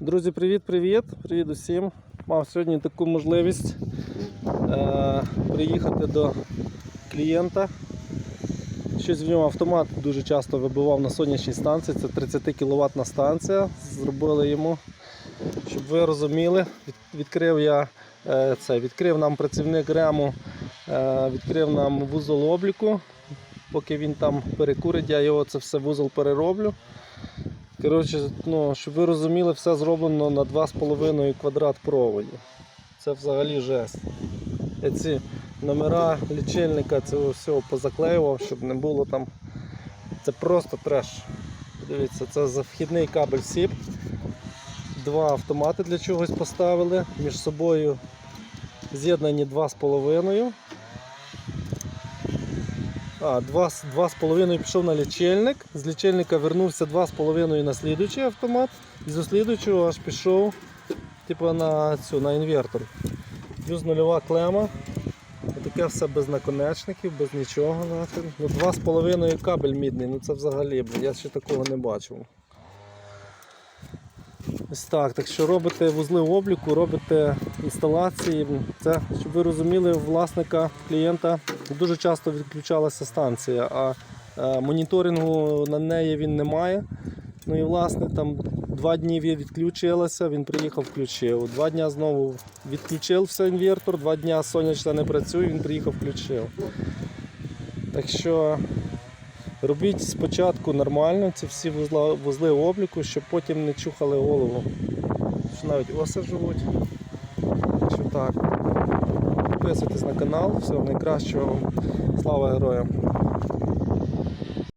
Друзі, привіт-привіт! Привіт усім! Мав сьогодні таку можливість е, приїхати до клієнта. Щось в нього автомат дуже часто вибивав на сонячній станції. Це 30 кВт станція. Зробили йому, щоб ви розуміли. Від- Відкрив я е, це, відкрив нам працівник РЕМу, е, відкрив нам вузол обліку. Поки він там перекурить, я його це все вузол перероблю. Коротше, ну, щоб ви розуміли, все зроблено на 2,5 квадрат проводі. Це взагалі жесть. Я ці номера лічильника цього всього позаклеював, щоб не було там. Це просто треш. Дивіться, це за вхідний кабель SIP. Два автомати для чогось поставили. Між собою з'єднані 2,5. А, два, з- два з половиною пішов на лічильник. З лічильника вернувся два з половиною на слідуючий автомат. І з слідуючого аж пішов типу, на, цю, на інвертор. Плюс нульова клема. Таке все без наконечників, без нічого. Ну, два з половиною кабель мідний, ну це взагалі, я ще такого не бачив. Ось так, так що робите вузли обліку, робите інсталації. Це, щоб ви розуміли, у власника клієнта дуже часто відключалася станція, а е, моніторингу на неї він не має. Ну і власне там два дні відключилася, він приїхав, включив. Два дні знову відключився інвертор, два дні сонячна не працює, він приїхав, включив. Так що робіть спочатку нормально ці всі вузла, вузли обліку, щоб потім не чухали голову. Що навіть оси живуть. Що так. Підписуйтесь на канал, всього найкращого. Слава героям!